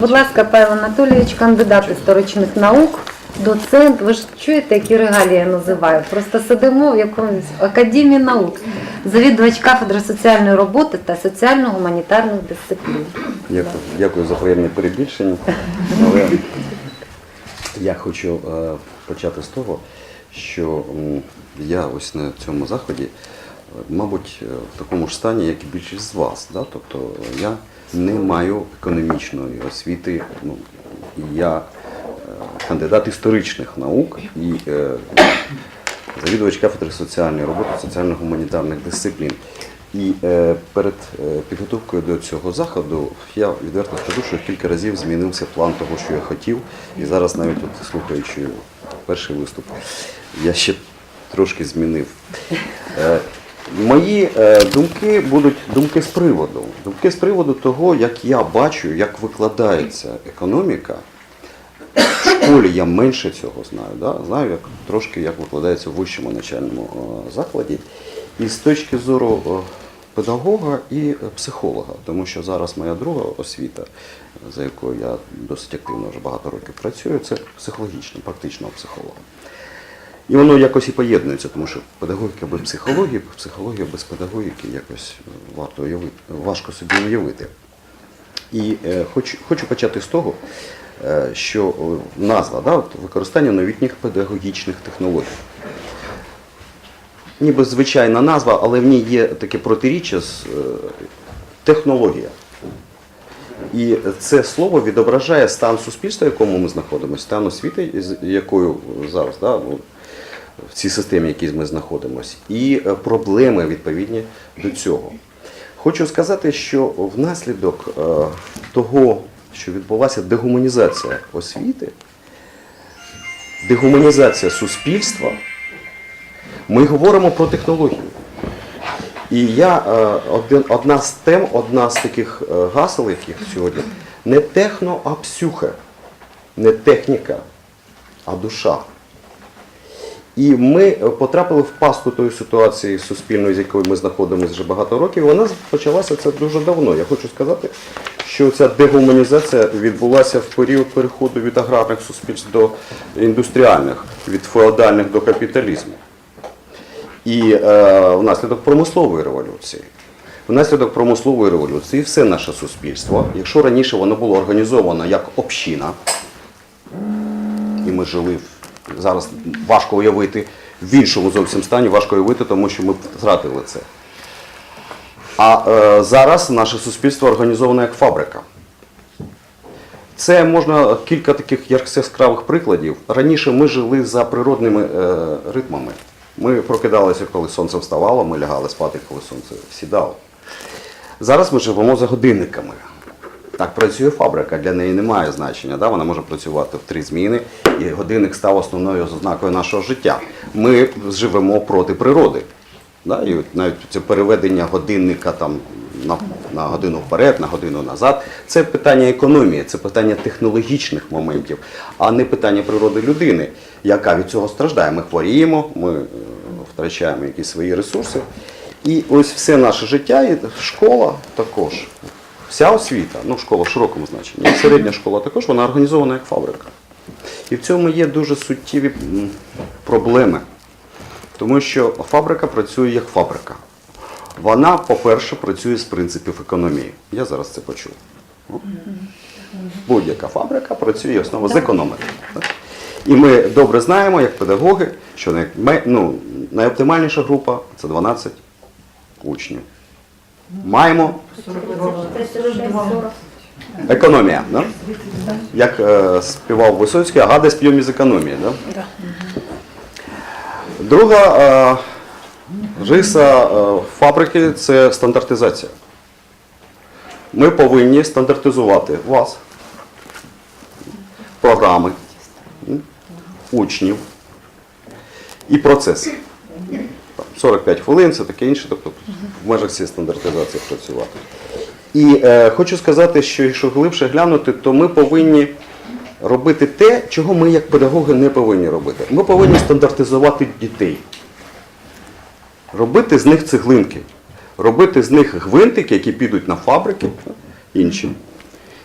Будь ласка, Павел Анатолійович, кандидат історичних наук, доцент. Ви ж чуєте, які регалії я називаю? Просто сидимо в якомусь академії наук, завідувач кафедри соціальної роботи та соціально-гуманітарних дисциплін. Дякую, дякую за приємні перебільшення. Але я хочу е, почати з того, що я ось на цьому заході, мабуть, е, в такому ж стані, як і більшість з вас. Да? Тобто я не маю економічної освіти. Ну, я е, кандидат історичних наук і е, завідувач кафедри соціальної роботи, соціально-гуманітарних дисциплін. І е, перед е, підготовкою до цього заходу я відверто скажу, що кілька разів змінився план того, що я хотів. І зараз навіть от, слухаючи перший виступ, я ще трошки змінив. Е, мої е, думки будуть думки з приводу. Думки з приводу того, як я бачу, як викладається економіка. В школі я менше цього знаю. Да? Знаю як, трошки, як викладається в вищому навчальному е, закладі. І з точки зору е, педагога і психолога, тому що зараз моя друга освіта, за якою я досить активно вже багато років працюю, це психологічна, практичного психолога. І воно якось і поєднується, тому що педагогіка без психології, психологія без педагогіки якось е, варто уявити, важко собі уявити. І е, хочу, хочу почати з того, е, що е, назва да, от, використання новітніх педагогічних технологій. Ніби звичайна назва, але в ній є таке протиріччя з е, технологія. І це слово відображає стан суспільства, в якому ми знаходимося, стан освіти, з якою зараз да, в цій системі, в якій ми знаходимося, і е, проблеми відповідні до цього. Хочу сказати, що внаслідок е, того, що відбулася дегуманізація освіти, дегуманізація суспільства, ми говоримо про технології. І я е, одна з тем, одна з таких гасел, яких сьогодні, не техно, а псюхе, не техніка, а душа. І ми е, потрапили в пастку тої ситуації суспільної, з якою ми знаходимося вже багато років. Вона почалася це дуже давно. Я хочу сказати, що ця дегуманізація відбулася в період переходу від аграрних суспільств до індустріальних, від феодальних до капіталізму. І е, внаслідок промислової революції. Внаслідок промислової революції все наше суспільство, якщо раніше воно було організовано як община, і ми жили в- зараз важко уявити в іншому зовсім стані, важко уявити, тому що ми втратили це. А е, зараз наше суспільство організоване як фабрика. Це можна кілька таких яскравих прикладів. Раніше ми жили за природними е, ритмами. Ми прокидалися, коли сонце вставало, ми лягали спати, коли сонце сідало. Зараз ми живемо за годинниками. Так працює фабрика, для неї немає значення. Да? Вона може працювати в три зміни, і годинник став основною ознакою нашого життя. Ми живемо проти природи. Да? І навіть це переведення годинника там, на, на годину вперед, на годину назад. Це питання економії, це питання технологічних моментів, а не питання природи людини, яка від цього страждає. Ми хворіємо, ми е, втрачаємо якісь свої ресурси. І ось все наше життя, і школа також. Вся освіта, ну школа в широкому значенні, середня школа також, вона організована як фабрика. І в цьому є дуже суттєві проблеми. Тому що фабрика працює як фабрика. Вона, по-перше, працює з принципів економії. Я зараз це почув. Ну, Будь-яка фабрика працює основно з економики. так? І ми добре знаємо, як педагоги, що найме- ну, найоптимальніша група це 12 учнів. Маємо економія. Да? Як е, співав Висоцький, а гадай сп'ємо із економії. Да? Друга е, риса е, фабрики це стандартизація. Ми повинні стандартизувати вас, програми, учнів і процес. Там 45 хвилин, це таке інше, тобто в межах цієї стандартизації працювати. І е, хочу сказати, що якщо глибше глянути, то ми повинні робити те, чого ми як педагоги не повинні робити. Ми повинні стандартизувати дітей, робити з них цеглинки, робити з них гвинтики, які підуть на фабрики інші.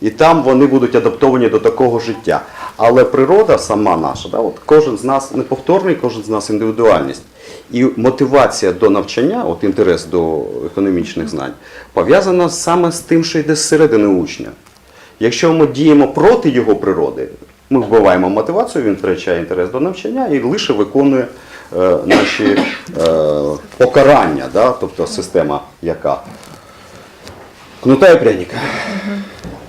І там вони будуть адаптовані до такого життя. Але природа сама наша, да, от кожен з нас неповторний, кожен з нас індивідуальність. І мотивація до навчання, от інтерес до економічних знань, пов'язана саме з тим, що йде зсередини учня. Якщо ми діємо проти його природи, ми вбиваємо мотивацію, він втрачає інтерес до навчання і лише виконує е, наші е, покарання, да? тобто система яка кнута і пряника.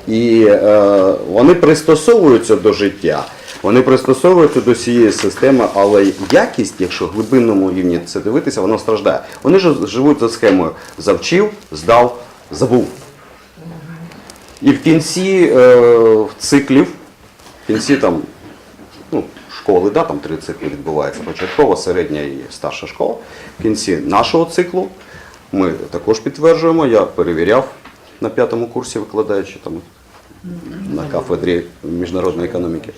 І е, вони пристосовуються до життя, вони пристосовуються до цієї системи, але якість, якщо глибинному рівні це дивитися, вона страждає. Вони ж живуть за схемою завчив, здав, забув. І в кінці е, циклів, в кінці там, ну, школи, да, там три цикли відбуваються, початкова, середня і старша школа. В кінці нашого циклу ми також підтверджуємо, я перевіряв на п'ятому курсі, викладаючи там на кафедрі міжнародної економіки.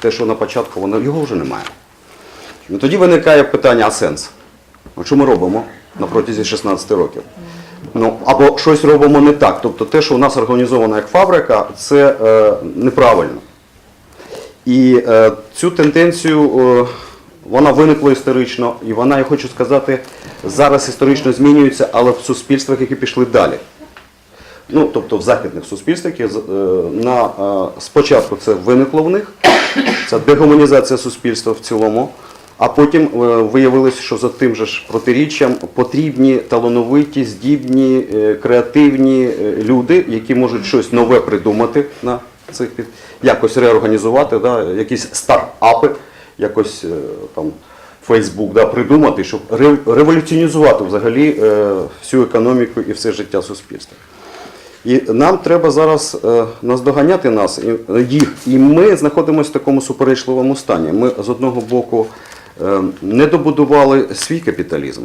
Те, що на початку, воно його вже немає. Ну, тоді виникає питання, а сенс? А що ми робимо на протязі 16 років? Ну, або щось робимо не так. Тобто те, що у нас організовано як фабрика, це е, неправильно. І е, цю тенденцію е, вона виникла історично, і вона, я хочу сказати, зараз історично змінюється, але в суспільствах, які пішли далі. Ну, тобто в західних суспільствах, які, е, на, е, спочатку це виникло в них, це дегуманізація суспільства в цілому, а потім е, виявилось, що за тим же ж протиріччям потрібні талановиті, здібні, креативні люди, які можуть щось нове придумати на цих під, якось реорганізувати, да, якісь стартапи, якось там. Фейсбук да, придумати, щоб ре- революціонізувати взагалі всю економіку і все життя суспільства. І нам треба зараз е, наздоганяти нас, е, їх. І ми знаходимося в такому суперечливому стані. Ми з одного боку е, не добудували свій капіталізм.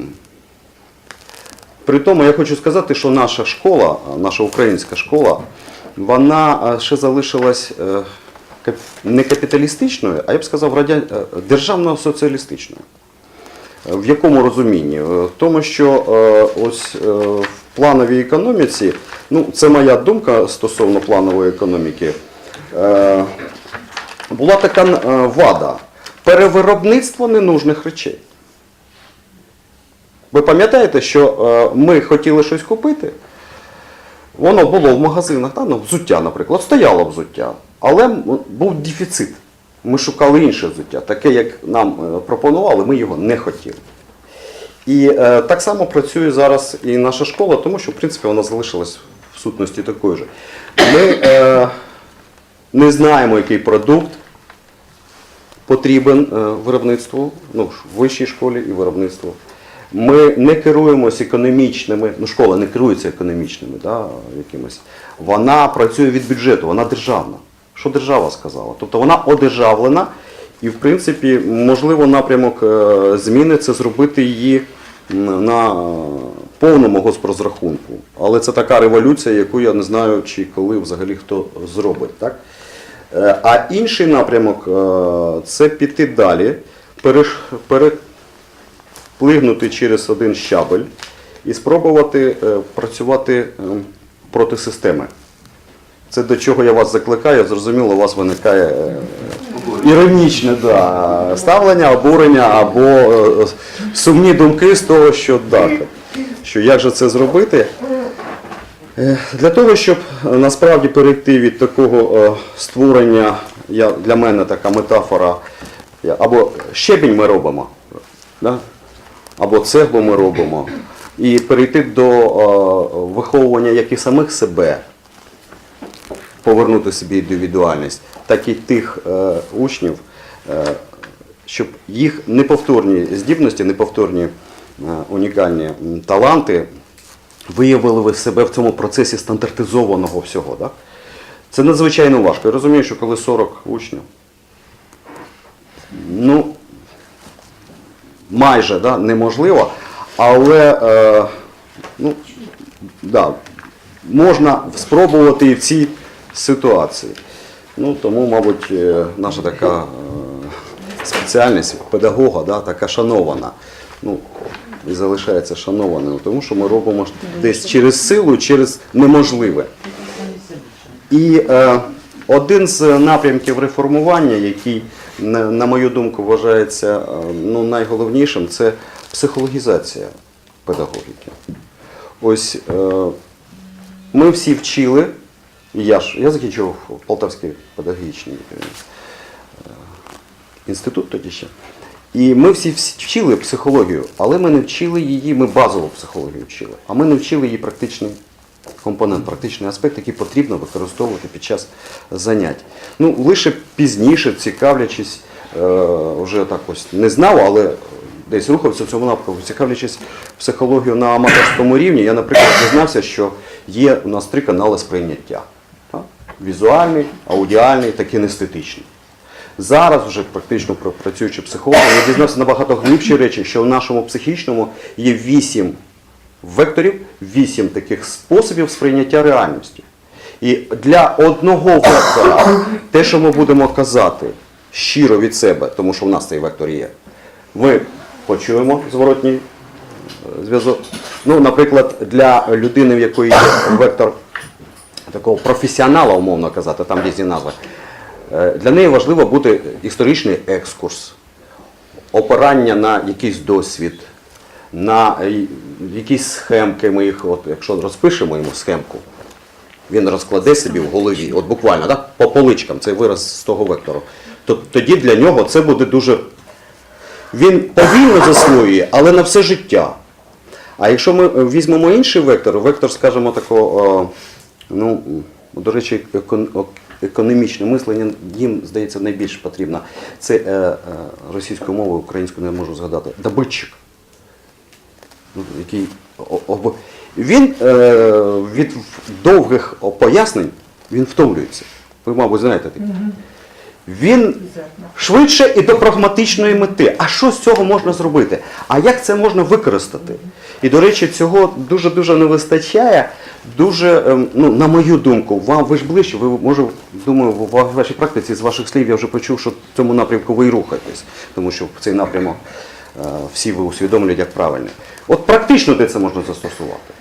При тому я хочу сказати, що наша школа, наша українська школа, вона ще залишилась не капіталістичною, а я б сказав, державно-соціалістичною. В якому розумінні? В тому, що ось е, плановій економіці, ну це моя думка стосовно планової економіки, е, була така е, вада перевиробництво ненужних речей. Ви пам'ятаєте, що е, ми хотіли щось купити? Воно було в магазинах, та, ну, взуття, наприклад, стояло взуття, але був дефіцит. Ми шукали інше взуття, таке, як нам пропонували, ми його не хотіли. І е, так само працює зараз і наша школа, тому що, в принципі, вона залишилась в сутності такою ж. Ми е, не знаємо, який продукт потрібен е, виробництву, ну, в вищій школі і виробництву. Ми не керуємося економічними, ну школа не керується економічними, да, якимось. Вона працює від бюджету, вона державна. Що держава сказала? Тобто вона одержавлена, і в принципі, можливо, напрямок е, зміни це зробити її на повному госпрозрахунку. Але це така революція, яку я не знаю, чи коли взагалі хто зробить. Так? Е, А інший напрямок е, це піти далі, переплигнути через один щабель і спробувати е, працювати проти системи. Це до чого я вас закликаю, зрозуміло, у вас виникає іронічне да, ставлення, обурення або е, сумні думки з того, що да, що як же це зробити. Е, Для того, щоб е, насправді перейти від такого створення, я, для мене така метафора, або щебінь ми робимо, да? або цеглу ми робимо, і перейти до виховування як і самих себе, повернути собі індивідуальність, так і тих е, учнів, е, щоб їх неповторні здібності, неповторні е, унікальні таланти виявили ви себе в цьому процесі стандартизованого всього. Так? Це надзвичайно важко. Я розумію, що коли 40 учнів, ну, майже да, неможливо, але е, ну, да, можна спробувати і в цій ситуації. Ну, тому, мабуть, е, наша така е, спеціальність педагога да, така шанована. Ну, і залишається шанованою, тому що ми робимо десь через силу, через неможливе. І е, один з напрямків реформування, який, на, мою думку, вважається е, ну, найголовнішим, це психологізація педагогіки. Ось е, ми всі вчили, і я ж я закінчив Полтавський педагогічний е, інститут тоді ще. І ми всі вчили психологію, але ми не вчили її, ми базову психологію вчили, а ми не вчили її практичний компонент, практичний аспект, який потрібно використовувати під час занять. Ну, лише пізніше, цікавлячись, е, вже так ось не знав, але десь рухався в цьому напрямку, цікавлячись психологію на аматорському рівні, я, наприклад, дізнався, що є у нас три канали сприйняття. Візуальний, аудіальний та кінестетичний. Зараз вже практично працюючи психологом, я дізнався набагато глибші речі, що в нашому психічному є вісім векторів, вісім таких способів сприйняття реальності. І для одного вектора, те, що ми будемо казати щиро від себе, тому що в нас цей вектор є, ми почуємо зворотній е, зв'язок. Ну, наприклад, для людини, в якої є вектор такого професіонала, умовно казати, там різні назви, е, для неї важливо бути історичний екскурс, опирання на якийсь досвід, на е, якісь схемки. Ми їх, от, якщо розпишемо йому схемку, він розкладе собі в голові, от буквально, так, по поличкам, це вираз з того вектору, то тоді для нього це буде дуже. Він повільно засвоює, але на все життя. А якщо ми е, візьмемо інший вектор, вектор, скажімо, такого, ну, до речі, економічне мислення їм, здається, найбільш потрібно. Це е, е, російською мовою, українською не можу згадати. Добитчик. Ну, який о- об- він е, від довгих пояснень він втомлюється. Ви, мабуть, знаєте таке. Він швидше і до прагматичної мети. А що з цього можна зробити? А як це можна використати? І, до речі, цього дуже-дуже не вистачає. Дуже, ем, ну, на мою думку, вам ви ж ближче, ви може, думаю, в вашій практиці з ваших слів я вже почув, що в цьому напрямку ви і рухаєтесь, тому що в цей напрямок е, всі ви усвідомлюють як правильний. От практично де це можна застосувати.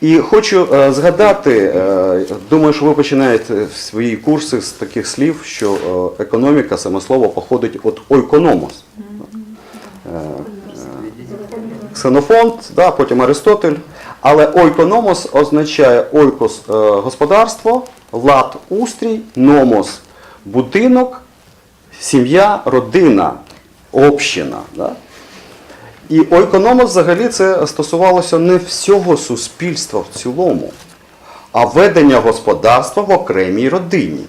І хочу е, згадати, е, думаю, що ви починаєте свої курси з таких слів, що економіка, саме слово, походить від ойкономос. Ксенофонт, да, потім Аристотель. Але ойкономос означає ойкос е, господарство, лад устрій, номос будинок, сім'я, родина, община. Да? І ойкономос взагалі це стосувалося не всього суспільства в цілому, а ведення господарства в окремій родині.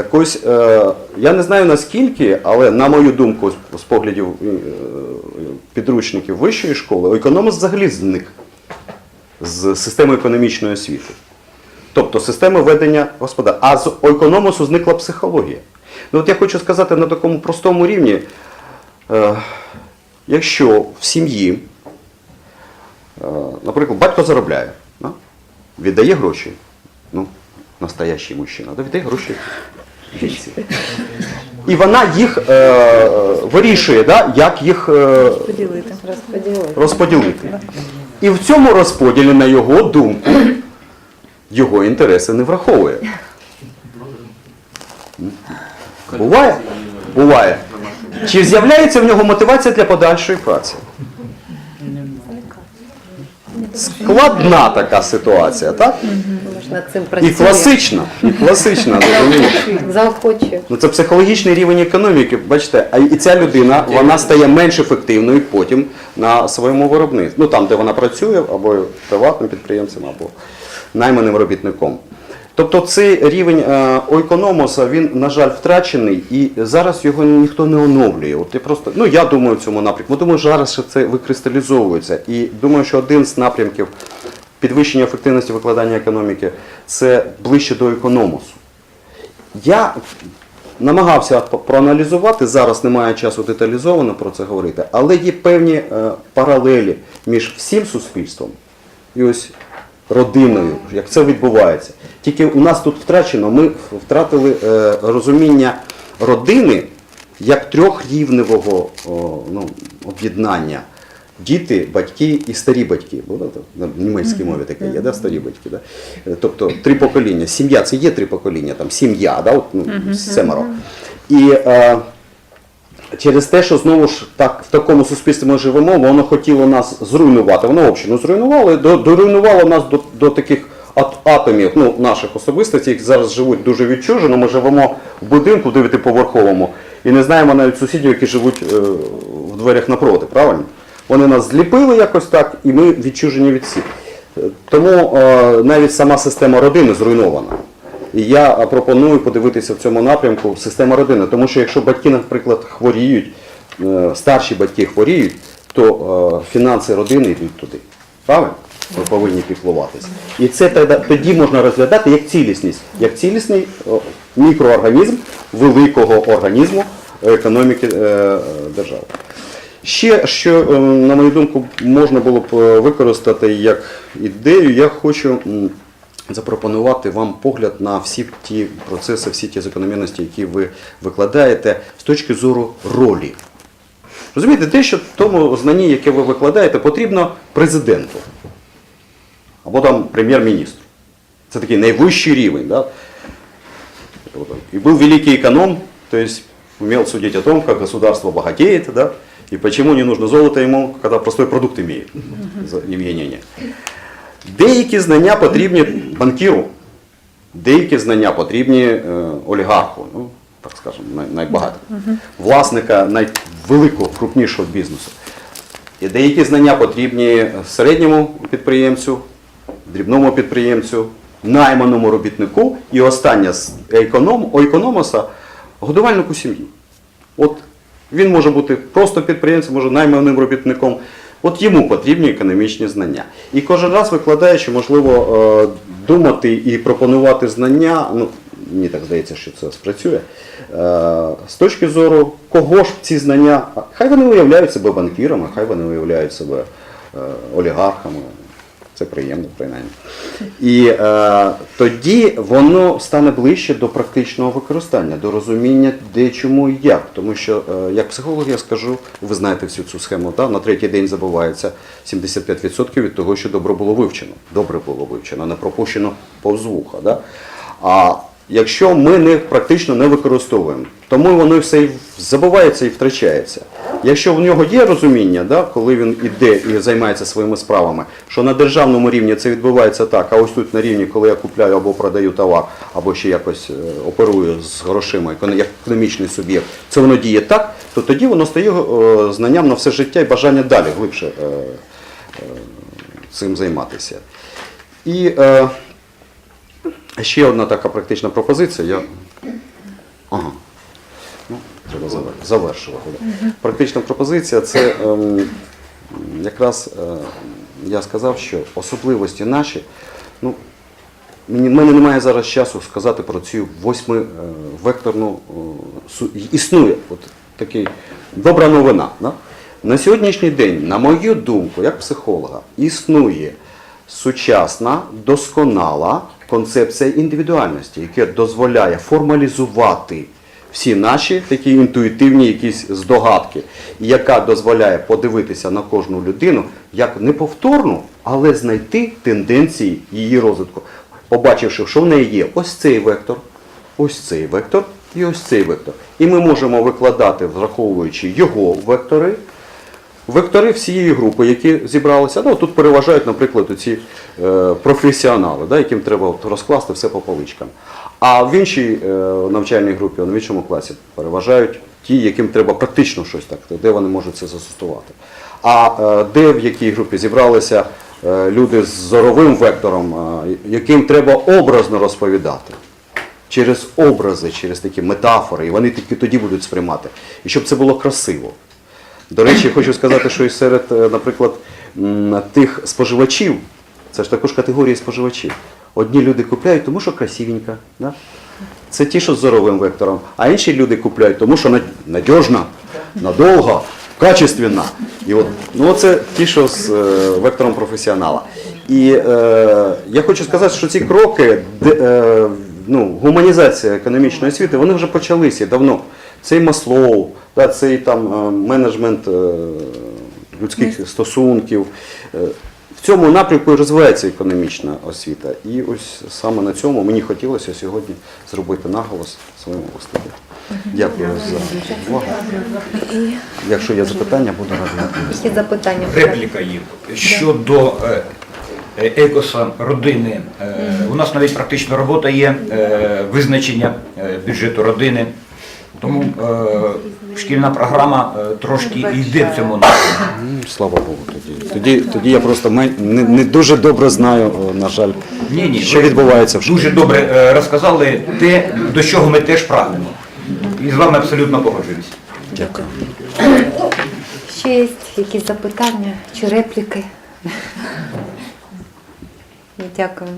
Так ось, е, я не знаю наскільки, але на мою думку, з- поглядів е, підручників вищої школи, ойкономос взагалі зник з системи економічної освіти. Тобто системи ведення господарства. А з ойкономосу зникла психологія. Ну от я хочу сказати на такому простому рівні, е, якщо в сім'ї, наприклад, батько заробляє, віддає гроші, ну, настоящий мужчина, да? віддає гроші. І вона їх е, вирішує, да? як їх е, поділити. Розподілити. розподілити. І в цьому розподілі, на його думку, його інтереси не враховує. Буває? Буває. Чи з'являється в нього мотивація для подальшої праці? Складна така ситуація, так? Можна цим І працювати. класична, і класична, розумієш? Заохочує. Ну це психологічний рівень економіки. Бачите, а і ця людина вона стає менш ефективною потім на своєму виробництві. Ну там, де вона працює, або приватним підприємцем, або найманим робітником. Тобто цей рівень е, ойкономоса, він, на жаль, втрачений, і зараз його ніхто не оновлює. От я просто, ну я думаю в цьому напрямку. Думаю, зараз що це викристалізовується. І думаю, що один з напрямків підвищення ефективності викладання економіки це ближче до економосу. Я намагався проаналізувати, зараз немає часу деталізовано про це говорити, але є певні е, паралелі між всім суспільством і ось родиною, як це відбувається. Тільки у нас тут втрачено, ми втратили е, розуміння родини як трьохрівневого ну, об'єднання. Діти, батьки і старі батьки. Бо там на німецькій мові таке є, да? старі батьки. Да? Е, Тобто три покоління. Сім'я це є три покоління, там сім'я, да? От, ну, семеро. І е, через те, що знову ж так в такому суспільстві ми живемо, воно хотіло нас зруйнувати. Воно не зруйнувало, до- доруйнувало нас до, до таких ат- атомів ну, наших особистостей, які зараз живуть дуже відчужено. Ми живемо в будинку дев'ятиповерховому і не знаємо навіть сусідів, які живуть е, в дверях напроти, правильно? Вони нас зліпили якось так, і ми відчужені від всіх. Е, Тому е, навіть сама система родини зруйнована. І я е, пропоную подивитися в цьому напрямку система родини. Тому що якщо батьки, наприклад, хворіють, старші батьки хворіють, то фінанси родини йдуть туди. Правильно? Ми повинні піклуватися. І це тоді, можна розглядати як цілісність, як цілісний мікроорганізм великого організму економіки держави. Ще, що, е, на мою думку, можна було б е, використати як ідею, я хочу запропонувати вам погляд на всі ті процеси, всі ті закономірності, які ви викладаєте з точки зору ролі. Розумієте, те, що в тому знанні, яке ви викладаєте, потрібно президенту або там прем'єр-міністру. Це такий найвищий рівень. Да? И был великий эконом, то есть умел судить о том, как государство богатеет, да, и почему не нужно золото ему, когда простой продукт имеет. Не. Деякі знання потрібні банкіру, деякі знання потрібні е, олігарху, ну, так скажемо, най, найбагатшому, власника найвеликого, крупнішого бізнесу. І деякі знання потрібні середньому підприємцю, дрібному підприємцю, найманому робітнику і останнє з економ, економоса годувальнику сім'ї. От він може бути просто підприємцем, може найманим робітником. От йому потрібні економічні знання. І кожен раз викладаючи, можливо, е, думати і пропонувати знання, ну, мені так здається, що це спрацює, е, з точки зору, кого ж ці знання, хай вони уявляють себе банкірами, хай вони уявляють себе е, олігархами. Це приємно, принаймні. І е, тоді воно стане ближче до практичного використання, до розуміння, де, чому і як. Тому що, е, як психолог, я скажу, ви знаєте всю цю схему, та? на третій день забувається 75% від того, що добре було вивчено. Добре було вивчено, не пропущено повз вуха. Да? А якщо ми не практично не використовуємо, тому воно все і забувається і втрачається. Якщо в нього є розуміння, да, коли він іде і займається своїми справами, що на державному рівні це відбувається так, а ось тут на рівні, коли я купляю або продаю товар, або ще якось е, оперую з грошима, як економічний суб'єкт, це воно діє так, то тоді воно стає е, знанням на все життя і бажання далі глибше е, цим займатися. І ще одна така практична пропозиція. Ага. Треба завершувати. Практична пропозиція це ем, якраз е, я сказав, що особливості наші, ну, мене немає зараз часу сказати про цю восьмивекторну існує от такий добра новина. Да? На сьогоднішній день, на мою думку, як психолога, існує сучасна, досконала концепція індивідуальності, яка дозволяє формалізувати всі наші такі інтуїтивні якісь здогадки, яка дозволяє подивитися на кожну людину як неповторну, але знайти тенденції її розвитку, побачивши, що в неї є ось цей вектор, ось цей вектор і ось цей вектор. І ми можемо викладати, враховуючи його вектори, вектори всієї групи, які зібралися. Ну, тут переважають, наприклад, ці е, професіонали, да, яким треба от розкласти все по поличкам. А в іншій е, навчальній групі, в іншому класі, переважають ті, яким треба практично щось так, де вони можуть це застосувати. А е, де в якій групі зібралися е, люди з зоровим вектором, е, яким треба образно розповідати через образи, через такі метафори, і вони тільки тоді будуть сприймати. І щоб це було красиво. До речі, хочу сказати, що і серед, е, наприклад, тих споживачів, це ж також категорії споживачів. Одні люди купляють, тому що красивенько. Да? Це ті, що з зоровим вектором. А інші люди купляють, тому що над- надіжно, надовго, качественно. І от, ну, це ті, що з е, вектором професіонала. І е, я хочу сказати, що ці кроки, де, е, ну, гуманізація економічної освіти, вони вже почалися давно. Цей Маслоу, да, цей там е, менеджмент. е, людських стосунків. Е, В цьому напрямку і розвивається економічна освіта. І ось саме на цьому мені хотілося сьогодні зробити наголос своєму виступі. Дякую за увагу. Якщо є запитання, буду радий. Які запитання? Репліка є. Щодо екоса родини. У нас навіть практично робота є визначення бюджету родини. Тому е, шкільна програма е, трошки йде в цьому напрямку. Слава Богу, тоді. Тоді, тоді я просто мен- не, не дуже добре знаю, о, на жаль, Ні, ні, що ви відбувається в школі. Дуже добре е, розказали те, до чого ми теж прагнемо. І з вами абсолютно погоджуюсь. Дякую. Ще є якісь запитання чи репліки? Дякую.